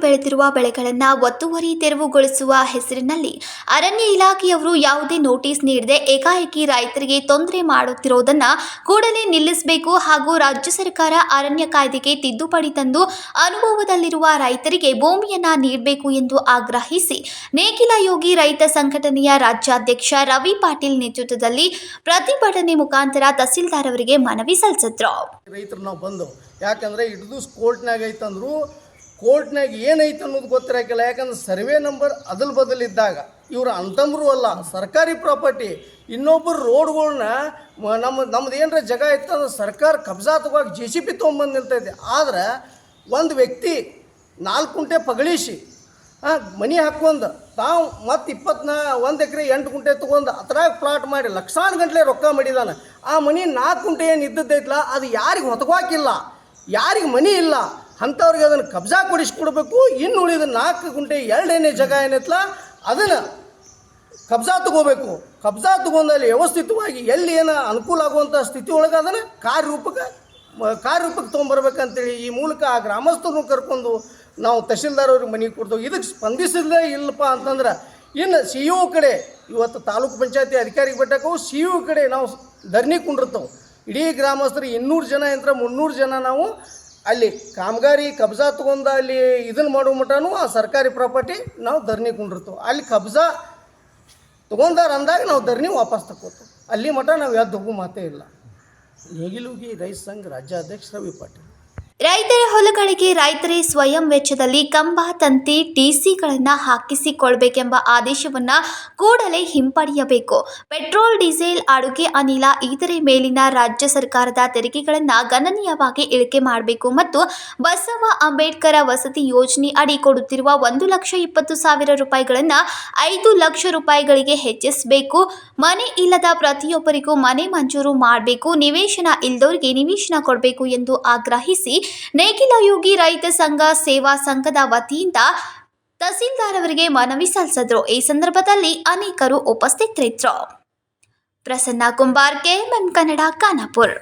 ಬೆಳೆದಿರುವ ಬೆಳೆಗಳನ್ನು ಒತ್ತುವರಿ ತೆರವುಗೊಳಿಸುವ ಹೆಸರಿನಲ್ಲಿ ಅರಣ್ಯ ಇಲಾಖೆಯವರು ಯಾವುದೇ ನೋಟಿಸ್ ನೀಡದೆ ಏಕಾಏಕಿ ರೈತರಿಗೆ ತೊಂದರೆ ಮಾಡುತ್ತಿರುವುದನ್ನು ಕೂಡಲೇ ನಿಲ್ಲಿಸಬೇಕು ಹಾಗೂ ರಾಜ್ಯ ಸರ್ಕಾರ ಅರಣ್ಯ ಕಾಯ್ದೆಗೆ ತಿದ್ದುಪಡಿ ತಂದು ಅನುಭವದಲ್ಲಿರುವ ರೈತರಿಗೆ ಭೂಮಿಯನ್ನು ನೀಡಬೇಕು ಎಂದು ಆಗ್ರಹಿಸಿ ನೇಕಿಲ ಯೋಗಿ ರೈತ ಸಂಘಟನೆಯ ರಾಜ್ಯಾಧ್ಯಕ್ಷ ರವಿ ಪಾಟೀಲ್ ನೇತೃತ್ವದಲ್ಲಿ ಪ್ರತಿಭಟನೆ ಮುಖಾಂತರ ತಹಸೀಲ್ದಾರ್ ಅವರಿಗೆ ಮನವಿ ಸಲ್ಲಿಸಿದ್ರು. ರೈತರು ನಾವು ಬಂದು, ಯಾಕಂದ್ರೆ ಹಿಡಿದು ಕೋರ್ಟ್ನಾಗ ಐತಂದ್ರು ಕೋರ್ಟ್ನಾಗ ಏನೈತೆ ಅನ್ನೋದು ಗೊತ್ತಿರಕಿಲ್ಲ. ಯಾಕಂದ್ರೆ ಸರ್ವೆ ನಂಬರ್ ಅದಲ್ ಬದಲ್ ಇದ್ದಾಗ ಇವರು ಅಂತಂಬ್ರು ಅಲ್ಲ, ಸರ್ಕಾರಿ ಪ್ರಾಪರ್ಟಿ. ಇನ್ನೊಬ್ಬರು ರೋಡ್ಗಳನ್ನ ನಮ್ಮ ನಮ್ದು ಏನರ ಜಾಗ ಇತ್ತಂದ್ರೆ ಸರ್ಕಾರ ಕಬ್ಜಾ ತಗೋಕೆ ಜೆ ಸಿ ಪಿ ತೊಗೊಂಬಂದು ನಿಲ್ತೈತೆ. ಆದ್ರೆ ಒಂದು ವ್ಯಕ್ತಿ ನಾಲ್ಕು ಕುಂಟೆ ಪಗಳಿಸಿ ಹಾಂ ಮನಿ ಹಾಕ್ಕೊಂಡ್ ತಾವು ಮತ್ತು ಇಪ್ಪತ್ನಾ ಒಂದು ಎಕರೆ ಎಂಟು ಕುಂಟೆ ತೊಗೊಂಡು ಅದ್ರಾಗ ಪ್ಲಾಟ್ ಮಾಡಿ ಲಕ್ಷಾನು ಗಂಟ್ಲೆ ರೊಕ್ಕ ಮಾಡಿದಾನೆ. ಆ ಮನಿ ನಾಲ್ಕು ಕುಂಟೆ ಏನು ಇದ್ದದ್ದೈತಲ್ಲ ಅದು ಯಾರಿಗೆ ಹೊತ್ಕೋಕಿಲ್ಲ, ಯಾರಿಗೆ ಮನಿ ಇಲ್ಲ. ಅಂಥವ್ರಿಗೆ ಅದನ್ನು ಕಬ್ಜಾ ಕೊಡಿಸ್ಕೊಡ್ಬೇಕು. ಇನ್ನು ಉಳಿದ ನಾಲ್ಕು ಗುಂಟೆ ಎರಡೇನೇ ಜಾಗ ಏನೈತಲ್ಲ ಅದನ್ನು ಕಬ್ಜಾ ತಗೋಬೇಕು. ಕಬ್ಜಾ ತಗೊಂಡಲ್ಲಿ ವ್ಯವಸ್ಥಿತವಾಗಿ ಎಲ್ಲಿ ಏನೋ ಅನುಕೂಲ ಆಗುವಂಥ ಸ್ಥಿತಿ ಒಳಗೆ ಅದನ್ನು ಕಾರ್ಯರೂಪಕ್ಕೆ ಕಾರ್ಯರೂಪಕ್ಕೆ ತೊಗೊಂಬರ್ಬೇಕಂತೇಳಿ ಈ ಮೂಲಕ ಆ ಗ್ರಾಮಸ್ಥರನ್ನು ಕರ್ಕೊಂಡು ನಾವು ತಹಶೀಲ್ದಾರ್ ಅವ್ರಿಗೆ ಮನೆಗೆ ಕೊಡ್ತೇವೆ. ಇದಕ್ಕೆ ಸ್ಪಂದಿಸಿದ್ರೆ ಇಲ್ಲಪ್ಪ ಅಂತಂದ್ರೆ ಇನ್ನು ಸಿ ಇ ಕಡೆ ಇವತ್ತು ತಾಲೂಕು ಪಂಚಾಯತಿ ಅಧಿಕಾರಿಗೆ ಬಿಟ್ಟಾಕವು. ಸಿ ಇ ಕಡೆ ನಾವು ಧರಣಿ ಕುಂಡಿರ್ತವೆ ಇಡೀ ಗ್ರಾಮಸ್ಥರು ಇನ್ನೂರು ಜನ ಯಂತ್ರ ಮುನ್ನೂರು ಜನ ನಾವು ಅಲ್ಲಿ ಕಾಮಗಾರಿ ಕಬ್ಜಾ ತಗೊಂಡ ಅಲ್ಲಿ ಇದನ್ನು ಮಾಡೋ ಮಟನೂ ಆ ಸರ್ಕಾರಿ ಪ್ರಾಪರ್ಟಿ ನಾವು ಧರಣಿ ಕುಂಡಿರ್ತೇವೆ. ಅಲ್ಲಿ ಕಬ್ಜಾ ತಗೊಂಡಾರ ಅಂದಾಗ ನಾವು ಧರಣಿ ವಾಪಸ್ ತಗೋತು ಅಲ್ಲಿ ಮಠ ನಾವು ಯಾವ್ದು ಹೋಗೋ ಮಾತೇ ಇಲ್ಲ. ನೇಗಿಲುಗಿ ರೈತ ಸಂಘ ರಾಜ್ಯಾಧ್ಯಕ್ಷ ರವಿ ಪಾಟೀಲ್. ರೈತರ ಹೊಲಗಳಿಗೆ ರೈತರೇ ಸ್ವಯಂ ವೆಚ್ಚದಲ್ಲಿ ಕಂಬ, ತಂತಿ ಟಿಸಿಗಳನ್ನು ಹಾಕಿಸಿಕೊಳ್ಬೇಕೆಂಬ ಆದೇಶವನ್ನು ಕೂಡಲೇ ಹಿಂಪಡೆಯಬೇಕು. ಪೆಟ್ರೋಲ್, ಡೀಸೆಲ್, ಅಡುಗೆ ಅನಿಲ ಇತರೆ ಮೇಲಿನ ರಾಜ್ಯ ಸರ್ಕಾರದ ತೆರಿಗೆಗಳನ್ನು ಗಣನೀಯವಾಗಿ ಇಳಿಕೆ ಮಾಡಬೇಕು ಮತ್ತು ಬಸವ ಅಂಬೇಡ್ಕರ ವಸತಿ ಯೋಜನೆ ಅಡಿ ಕೊಡುತ್ತಿರುವ ಒಂದು ಲಕ್ಷ ಇಪ್ಪತ್ತು ಸಾವಿರ ರೂಪಾಯಿಗಳನ್ನು ಐದು ಲಕ್ಷ ರೂಪಾಯಿಗಳಿಗೆ ಹೆಚ್ಚಿಸಬೇಕು. ಮನೆ ಇಲ್ಲದ ಪ್ರತಿಯೊಬ್ಬರಿಗೂ ಮನೆ ಮಂಜೂರು ಮಾಡಬೇಕು. ನಿವೇಶನ ಇಲ್ಲದವರಿಗೆ ನಿವೇಶನ ಕೊಡಬೇಕು ಎಂದು ಆಗ್ರಹಿಸಿ ನೇಗಿಲ ಯೋಗಿ ರೈತ ಸಂಘ ಸೇವಾ ಸಂಘದ ವತಿಯಿಂದ ತಹಸೀಲ್ದಾರ್ ಅವರಿಗೆ ಮನವಿ ಸಲ್ಲಿಸಿದ್ರು. ಈ ಸಂದರ್ಭದಲ್ಲಿ ಅನೇಕರು ಉಪಸ್ಥಿತರಿದ್ದರು. ಪ್ರಸನ್ನ ಕುಂಬಾರ್ ಕೆಎಂಎಂ ಕನ್ನಡ, ಖಾನಾಪುರ್.